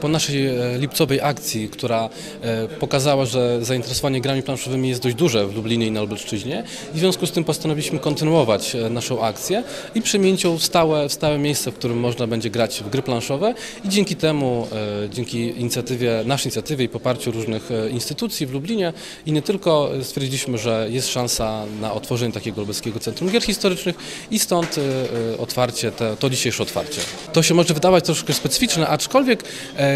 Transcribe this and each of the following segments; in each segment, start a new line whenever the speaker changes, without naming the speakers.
Po naszej e, lipcowej akcji, która e, pokazała, że zainteresowanie grami planszowymi jest dość duże w Lublinie i na Lubelszczyźnie w związku z tym postanowiliśmy kontynuować e, naszą akcję i przemienić ją w stałe, w stałe miejsce, w którym można będzie grać w gry planszowe i dzięki temu, dzięki inicjatywie, naszej inicjatywie i poparciu różnych instytucji w Lublinie i nie tylko stwierdziliśmy, że jest szansa na otworzenie takiego lubelskiego centrum gier historycznych i stąd otwarcie, te, to dzisiejsze otwarcie. To się może wydawać troszkę specyficzne, aczkolwiek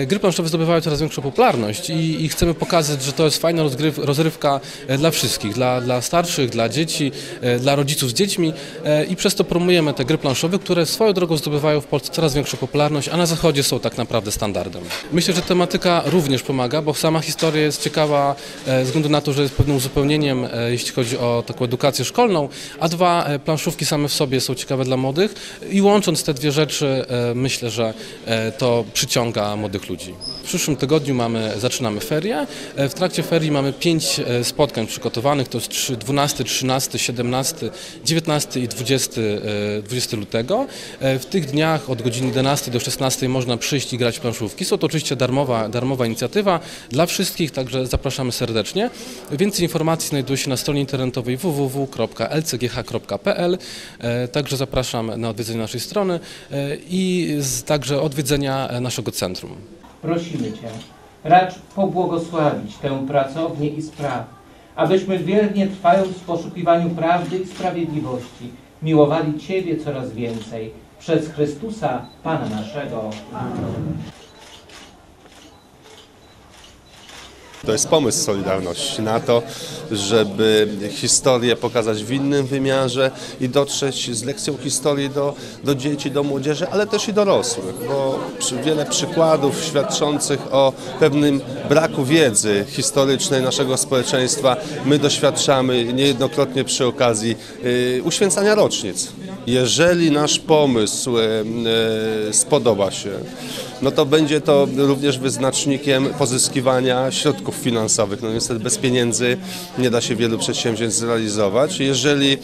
gry planszowe zdobywają coraz większą popularność i, i chcemy pokazać, że to jest fajna rozgryw, rozrywka e, dla wszystkich, dla, dla starszych, dla dzieci, e, dla rodziców z dziećmi e, i przez to promujemy te gry planszowe, które swoją drogą zdobywają w Polsce coraz większą popularność, a na zachodzie są tak naprawdę standardem. Myślę, że tematyka również pomaga, bo sama historia jest ciekawa e, ze względu na to, że jest pewnym uzupełnieniem, e, jeśli chodzi o taką edukację szkolną, a dwa, e, planszówki same w sobie są ciekawe dla młodych i łącząc te dwie rzeczy, e, myślę, że e, to przyciąga młodych ludzi. W przyszłym tygodniu mamy, zaczynamy ferie. E, W trakcie ferii mamy pięć e, spotkań przygotowanych, to jest trzy- 12, 13, 17, 19 i 20, e, 20 lutego. E, W tych dniach od godziny 11 do 16 można przyjść i grać w planszówki. Są to oczywiście darmowa, darmowa inicjatywa dla wszystkich, także zapraszamy serdecznie. Więcej informacji znajduje się na stronie internetowej www.lcgh.pl. Także zapraszam na odwiedzenie naszej strony i także odwiedzenia naszego centrum.
Prosimy Cię, racz pobłogosławić tę pracownię i sprawę, abyśmy wiernie trwając w poszukiwaniu prawdy i sprawiedliwości, miłowali Ciebie coraz więcej. Przez Chrystusa, Pana naszego.
To jest pomysł Solidarności na to, żeby historię pokazać w innym wymiarze i dotrzeć z lekcją historii do, do dzieci, do młodzieży, ale też i dorosłych, bo wiele przykładów świadczących o pewnym braku wiedzy historycznej naszego społeczeństwa my doświadczamy niejednokrotnie przy okazji y, uświęcania rocznic. Jeżeli nasz pomysł e, e, spodoba się, no to będzie to również wyznacznikiem pozyskiwania środków finansowych. No niestety bez pieniędzy nie da się wielu przedsięwzięć zrealizować. Jeżeli e,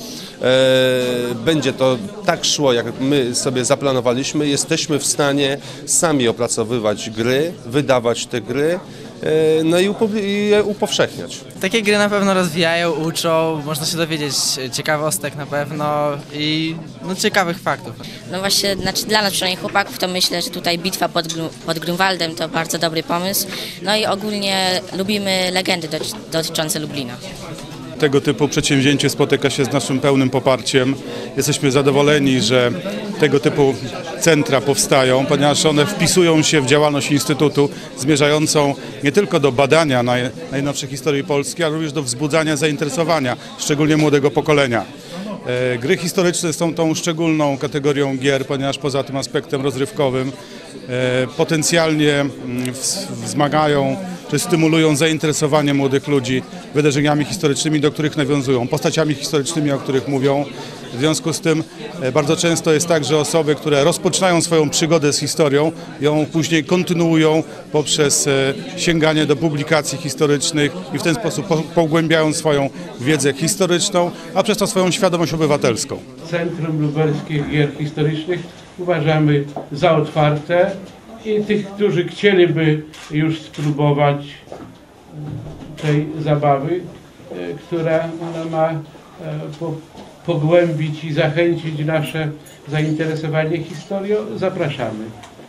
będzie to tak szło, jak my sobie zaplanowaliśmy, jesteśmy w stanie sami opracowywać gry, wydawać te gry, no i, upo- i je upowszechniać.
Takie gry na pewno rozwijają, uczą, można się dowiedzieć ciekawostek na pewno i no, ciekawych faktów.
No właśnie, znaczy dla nas przynajmniej chłopaków to myślę, że tutaj bitwa pod, Gru- pod Grunwaldem to bardzo dobry pomysł. No i ogólnie lubimy legendy doty- dotyczące Lublina.
Tego typu przedsięwzięcie spotyka się z naszym pełnym poparciem. Jesteśmy zadowoleni, że tego typu centra powstają, ponieważ one wpisują się w działalność Instytutu zmierzającą nie tylko do badania naj, najnowszej historii Polski, ale również do wzbudzania zainteresowania, szczególnie młodego pokolenia. E, Gry historyczne są tą szczególną kategorią gier, ponieważ poza tym aspektem rozrywkowym potencjalnie mm, wz- wzmagają czy stymulują zainteresowanie młodych ludzi wydarzeniami historycznymi, do których nawiązują, postaciami historycznymi, o których mówią. W związku z tym e, bardzo często jest tak, że osoby, które rozpoczynają swoją przygodę z historią, ją później kontynuują poprzez e, sięganie do publikacji historycznych i w ten sposób po- pogłębiają swoją wiedzę historyczną, a przez to swoją świadomość obywatelską.
Centrum Lubelskich Gier Historycznych uważamy za otwarte i tych, którzy chcieliby już spróbować e, tej zabawy, e, która ona ma e, po, pogłębić i zachęcić nasze zainteresowanie historią, zapraszamy.